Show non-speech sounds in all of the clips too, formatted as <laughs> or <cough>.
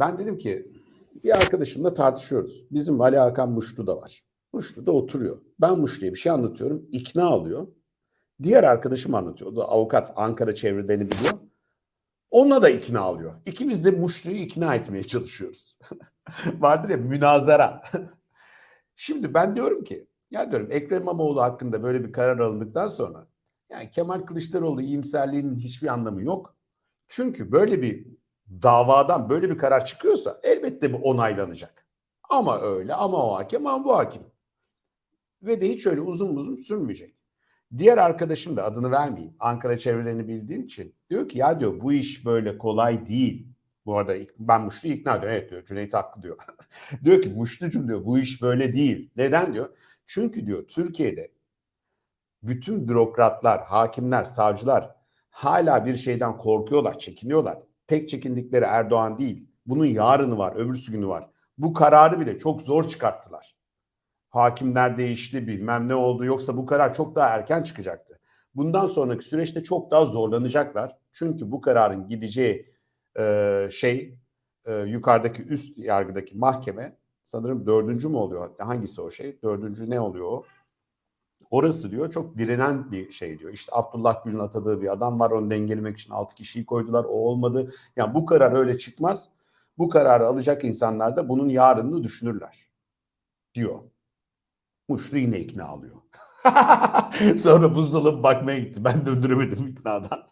Ben dedim ki bir arkadaşımla tartışıyoruz. Bizim Ali Hakan Muştu da var. Muştu da oturuyor. Ben Muştu'ya bir şey anlatıyorum. ikna alıyor. Diğer arkadaşım anlatıyor. O da avukat Ankara çevrelerini biliyor. Onunla da ikna alıyor. İkimiz de Muştu'yu ikna etmeye çalışıyoruz. <laughs> Vardır ya münazara. <laughs> Şimdi ben diyorum ki ya diyorum Ekrem İmamoğlu hakkında böyle bir karar alındıktan sonra yani Kemal Kılıçdaroğlu iyimserliğinin hiçbir anlamı yok. Çünkü böyle bir davadan böyle bir karar çıkıyorsa elbette bu onaylanacak. Ama öyle ama o hakem ama bu hakim. Ve de hiç öyle uzun uzun sürmeyecek. Diğer arkadaşım da adını vermeyeyim. Ankara çevrelerini bildiğim için diyor ki ya diyor bu iş böyle kolay değil. Bu arada ben Muşlu'yu ikna ediyorum. Evet diyor Cüneyt haklı diyor. <laughs> diyor ki Muşlu'cum diyor bu iş böyle değil. Neden diyor? Çünkü diyor Türkiye'de bütün bürokratlar, hakimler, savcılar hala bir şeyden korkuyorlar, çekiniyorlar. Tek çekindikleri Erdoğan değil. Bunun yarını var, öbürsü günü var. Bu kararı bile çok zor çıkarttılar. Hakimler değişti, bilmem ne oldu. Yoksa bu karar çok daha erken çıkacaktı. Bundan sonraki süreçte çok daha zorlanacaklar. Çünkü bu kararın gideceği e, şey e, yukarıdaki üst yargıdaki mahkeme sanırım dördüncü mü oluyor? Hangisi o şey? Dördüncü ne oluyor o? Orası diyor çok direnen bir şey diyor. İşte Abdullah Gül'ün atadığı bir adam var onu dengelemek için 6 kişiyi koydular o olmadı. Yani bu karar öyle çıkmaz. Bu kararı alacak insanlar da bunun yarınını düşünürler diyor. Muşlu yine ikna alıyor. <laughs> Sonra buzdolabı bakmaya gitti. Ben döndüremedim iknadan.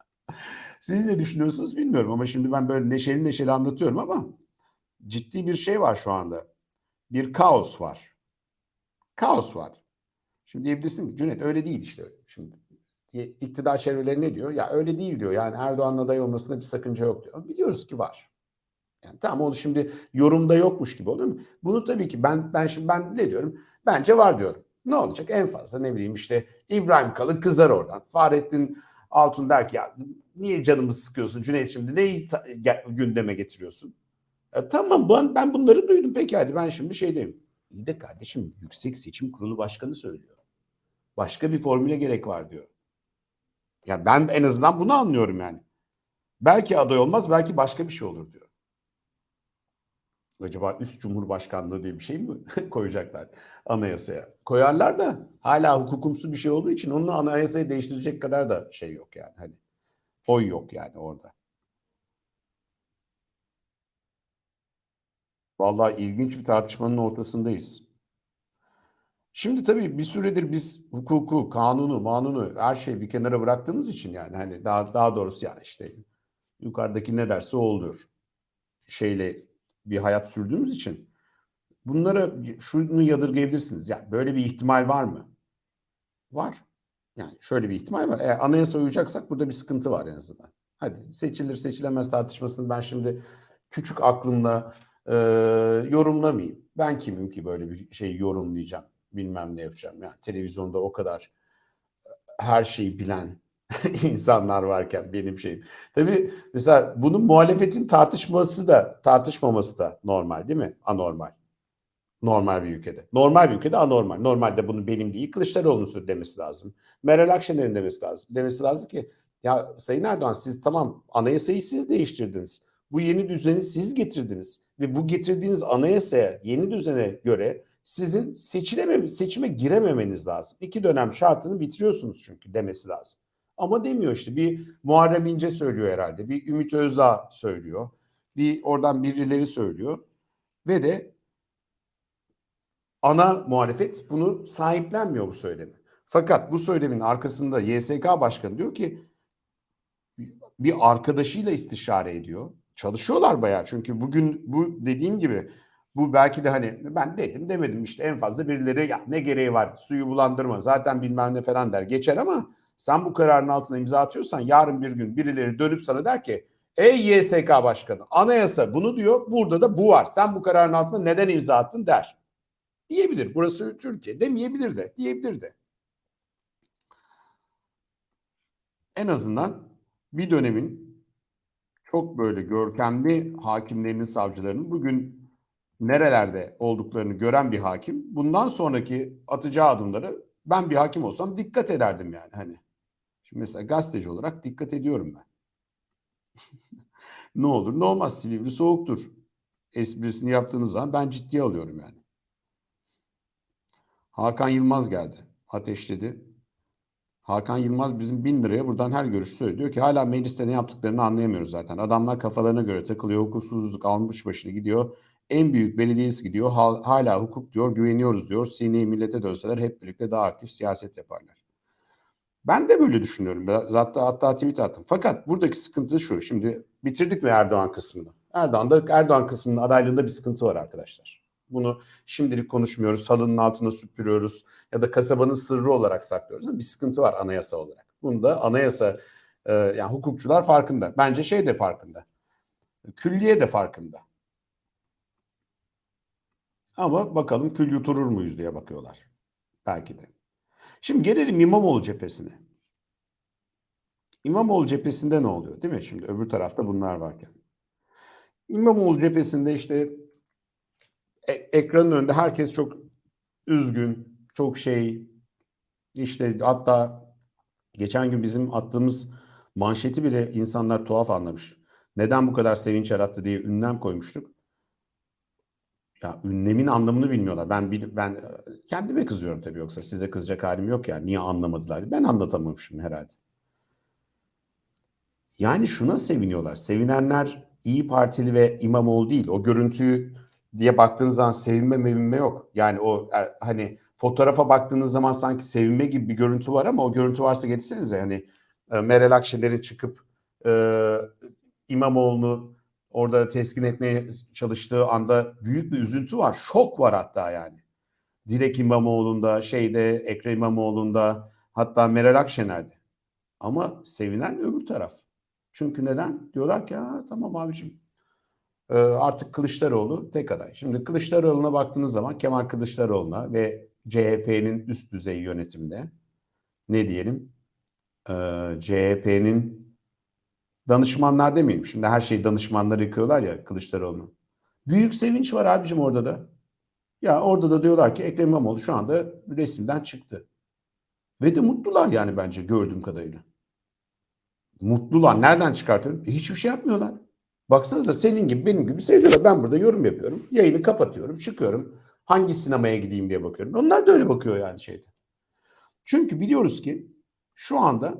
<laughs> Siz ne düşünüyorsunuz bilmiyorum ama şimdi ben böyle neşeli neşeli anlatıyorum ama ciddi bir şey var şu anda. Bir kaos var. Kaos var. Şimdi diyebilirsin ki Cüneyt öyle değil işte. Şimdi iktidar çevreleri ne diyor? Ya öyle değil diyor. Yani Erdoğan'ın aday olmasında bir sakınca yok diyor. Biliyoruz ki var. Yani tamam onu şimdi yorumda yokmuş gibi oluyor mu? Bunu tabii ki ben ben şimdi ben ne diyorum? Bence var diyorum. Ne olacak? En fazla ne bileyim işte İbrahim Kalın kızar oradan. Fahrettin Altun der ki ya niye canımı sıkıyorsun Cüneyt şimdi neyi gündeme getiriyorsun? E, tamam ben, ben bunları duydum peki hadi ben şimdi şey diyeyim. İyi de kardeşim Yüksek Seçim Kurulu Başkanı söylüyor. Başka bir formüle gerek var diyor. Ya ben en azından bunu anlıyorum yani. Belki aday olmaz belki başka bir şey olur diyor. Acaba üst cumhurbaşkanlığı diye bir şey mi <laughs> koyacaklar anayasaya? Koyarlar da hala hukukumsu bir şey olduğu için onun anayasayı değiştirecek kadar da şey yok yani. Hani oy yok yani orada. Vallahi ilginç bir tartışmanın ortasındayız. Şimdi tabii bir süredir biz hukuku, kanunu, manunu her şeyi bir kenara bıraktığımız için yani hani daha daha doğrusu yani işte yukarıdaki ne derse o oluyor. Şeyle bir hayat sürdüğümüz için bunlara şunu yadırgayabilirsiniz. Yani böyle bir ihtimal var mı? Var. Yani şöyle bir ihtimal var. Eğer anayasa uyacaksak burada bir sıkıntı var en azından. Hadi seçilir seçilemez tartışmasını ben şimdi küçük aklımla e, yorumlamayayım. Ben kimim ki böyle bir şeyi yorumlayacağım, bilmem ne yapacağım. Yani televizyonda o kadar her şeyi bilen <laughs> insanlar varken benim şeyim. Tabii mesela bunun muhalefetin tartışması da tartışmaması da normal değil mi? Anormal. Normal bir ülkede. Normal bir ülkede anormal. Normalde bunu benim değil Kılıçdaroğlu'nun demesi lazım. Meral Akşener'in demesi lazım. Demesi lazım ki ya Sayın Erdoğan siz tamam anayasayı siz değiştirdiniz. Bu yeni düzeni siz getirdiniz ve bu getirdiğiniz anayasaya, yeni düzene göre sizin seçileme, seçime girememeniz lazım. İki dönem şartını bitiriyorsunuz çünkü demesi lazım. Ama demiyor işte bir Muharrem İnce söylüyor herhalde, bir Ümit Özdağ söylüyor, bir oradan birileri söylüyor ve de ana muhalefet bunu sahiplenmiyor bu söylemi. Fakat bu söylemin arkasında YSK Başkanı diyor ki bir arkadaşıyla istişare ediyor. Çalışıyorlar bayağı çünkü bugün bu dediğim gibi bu belki de hani ben dedim demedim işte en fazla birileri ya ne gereği var suyu bulandırma zaten bilmem ne falan der geçer ama sen bu kararın altına imza atıyorsan yarın bir gün birileri dönüp sana der ki ey YSK başkanı anayasa bunu diyor burada da bu var sen bu kararın altına neden imza attın der. Diyebilir burası Türkiye demeyebilir de diyebilir de. En azından bir dönemin çok böyle görkemli hakimlerinin, savcılarının bugün nerelerde olduklarını gören bir hakim bundan sonraki atacağı adımları ben bir hakim olsam dikkat ederdim yani hani. Şimdi mesela gazeteci olarak dikkat ediyorum ben. <laughs> ne olur ne olmaz Silivri soğuktur. Esprisini yaptığınız zaman ben ciddiye alıyorum yani. Hakan Yılmaz geldi. Ateşledi. Hakan Yılmaz bizim bin liraya buradan her görüş söylüyor. Diyor ki hala mecliste ne yaptıklarını anlayamıyoruz zaten. Adamlar kafalarına göre takılıyor. Hukuksuzluk almış başını gidiyor. En büyük belediyesi gidiyor. Hal- Hala hukuk diyor. Güveniyoruz diyor. Sineği millete dönseler hep birlikte daha aktif siyaset yaparlar. Ben de böyle düşünüyorum. Ben Hatta, tweet attım. Fakat buradaki sıkıntı şu. Şimdi bitirdik mi Erdoğan kısmını? Erdoğan'da Erdoğan kısmının adaylığında bir sıkıntı var arkadaşlar. Bunu şimdilik konuşmuyoruz. Halının altına süpürüyoruz ya da kasabanın sırrı olarak saklıyoruz. Bir sıkıntı var anayasa olarak. Bunda anayasa e, yani hukukçular farkında. Bence şey de farkında. Külliye de farkında. Ama bakalım kül yuturur muyuz diye bakıyorlar. Belki de. Şimdi gelelim İmamoğlu cephesine. İmamoğlu cephesinde ne oluyor değil mi? Şimdi öbür tarafta bunlar varken. İmamoğlu cephesinde işte e- ekranın önünde herkes çok üzgün, çok şey işte hatta geçen gün bizim attığımız manşeti bile insanlar tuhaf anlamış. Neden bu kadar sevinç yarattı diye ünlem koymuştuk. Ya ünlemin anlamını bilmiyorlar. Ben bil- ben e, kendime kızıyorum tabii yoksa size kızacak halim yok ya. Niye anlamadılar? Ben anlatamamışım herhalde. Yani şuna seviniyorlar. Sevinenler İyi Partili ve İmamoğlu değil. O görüntüyü diye baktığınız zaman sevinme mevinme yok. Yani o e, hani fotoğrafa baktığınız zaman sanki sevinme gibi bir görüntü var ama o görüntü varsa getirsenize. Hani e, Meral Akşener'in çıkıp e, İmamoğlu'nu orada teskin etmeye çalıştığı anda büyük bir üzüntü var. Şok var hatta yani. Dilek İmamoğlu'nda, şeyde Ekrem İmamoğlu'nda hatta Meral Akşener'de. Ama sevinen öbür taraf. Çünkü neden? Diyorlar ki tamam abiciğim ee, artık Kılıçdaroğlu tek aday. Şimdi Kılıçdaroğlu'na baktığınız zaman Kemal Kılıçdaroğlu'na ve CHP'nin üst düzey yönetimde ne diyelim ee, CHP'nin danışmanlar demeyeyim. Şimdi her şeyi danışmanlar yıkıyorlar ya Kılıçdaroğlu'na. Büyük sevinç var abicim orada da. Ya orada da diyorlar ki Ekrem İmamoğlu şu anda resimden çıktı. Ve de mutlular yani bence gördüğüm kadarıyla. Mutlular. Nereden çıkartıyorum? E, hiçbir şey yapmıyorlar. Baksanıza senin gibi benim gibi seviyorlar. Ben burada yorum yapıyorum. Yayını kapatıyorum. Çıkıyorum. Hangi sinemaya gideyim diye bakıyorum. Onlar da öyle bakıyor yani şeyde. Çünkü biliyoruz ki şu anda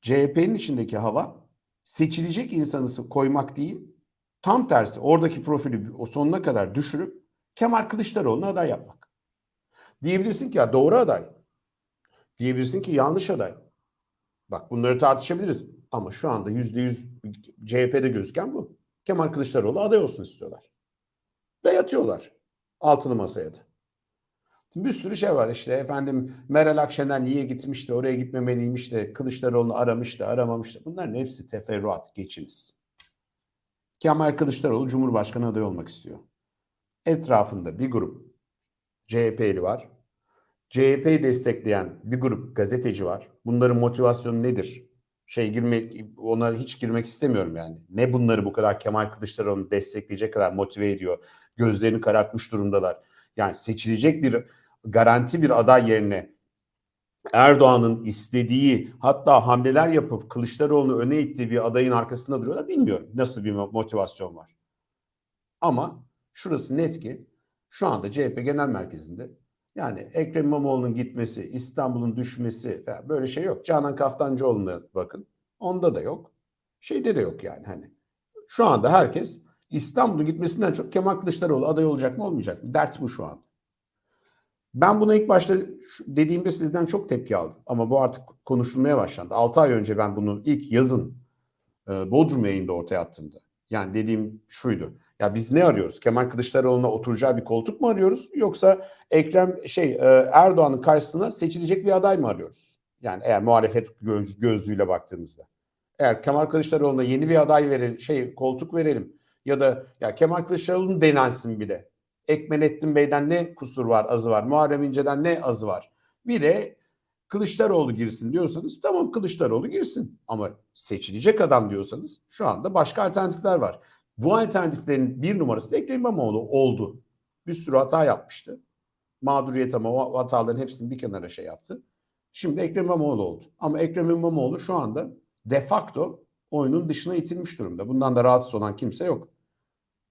CHP'nin içindeki hava seçilecek insanı koymak değil, tam tersi oradaki profili o sonuna kadar düşürüp Kemal Kılıçdaroğlu'na aday yapmak. Diyebilirsin ki ya doğru aday. Diyebilirsin ki yanlış aday. Bak bunları tartışabiliriz. Ama şu anda yüzde yüz CHP'de gözüken bu. Kemal Kılıçdaroğlu aday olsun istiyorlar. Ve yatıyorlar. Altılı masaya da. Bir sürü şey var işte efendim Meral Akşener niye gitmişti oraya gitmemeliymiş de Kılıçdaroğlu'nu aramıştı aramamıştı. Bunların hepsi teferruat geçiniz. Kemal Kılıçdaroğlu Cumhurbaşkanı adayı olmak istiyor. Etrafında bir grup CHP'li var. CHP'yi destekleyen bir grup gazeteci var. Bunların motivasyonu nedir? Şey girme ona hiç girmek istemiyorum yani. Ne bunları bu kadar Kemal Kılıçdaroğlu'nu destekleyecek kadar motive ediyor? Gözlerini karartmış durumdalar. Yani seçilecek bir garanti bir aday yerine Erdoğan'ın istediği hatta hamleler yapıp Kılıçdaroğlu'nu öne ittiği bir adayın arkasında duruyorlar. Bilmiyorum nasıl bir motivasyon var. Ama şurası net ki şu anda CHP genel merkezinde yani Ekrem İmamoğlu'nun gitmesi, İstanbul'un düşmesi böyle şey yok. Canan Kaftancıoğlu'na bakın. Onda da yok. Şeyde de yok yani hani. Şu anda herkes İstanbul'un gitmesinden çok Kemal Kılıçdaroğlu aday olacak mı olmayacak mı? Dert bu şu an. Ben buna ilk başta dediğimde sizden çok tepki aldım. Ama bu artık konuşulmaya başlandı. 6 ay önce ben bunu ilk yazın e, Bodrum yayında ortaya attığımda. Yani dediğim şuydu. Ya biz ne arıyoruz? Kemal Kılıçdaroğlu'na oturacağı bir koltuk mu arıyoruz? Yoksa Ekrem şey e, Erdoğan'ın karşısına seçilecek bir aday mı arıyoruz? Yani eğer muhalefet göz, gözlüğüyle baktığınızda. Eğer Kemal Kılıçdaroğlu'na yeni bir aday verelim, şey koltuk verelim ya da ya Kemal Kılıçdaroğlu'nun denensin bir de. Ekmelettin Bey'den ne kusur var, azı var. Muharrem İnce'den ne azı var. Bir de Kılıçdaroğlu girsin diyorsanız tamam Kılıçdaroğlu girsin. Ama seçilecek adam diyorsanız şu anda başka alternatifler var. Bu alternatiflerin bir numarası da Ekrem İmamoğlu oldu. Bir sürü hata yapmıştı. Mağduriyet ama o hataların hepsini bir kenara şey yaptı. Şimdi Ekrem İmamoğlu oldu. Ama Ekrem İmamoğlu şu anda de facto oyunun dışına itilmiş durumda. Bundan da rahatsız olan kimse yok.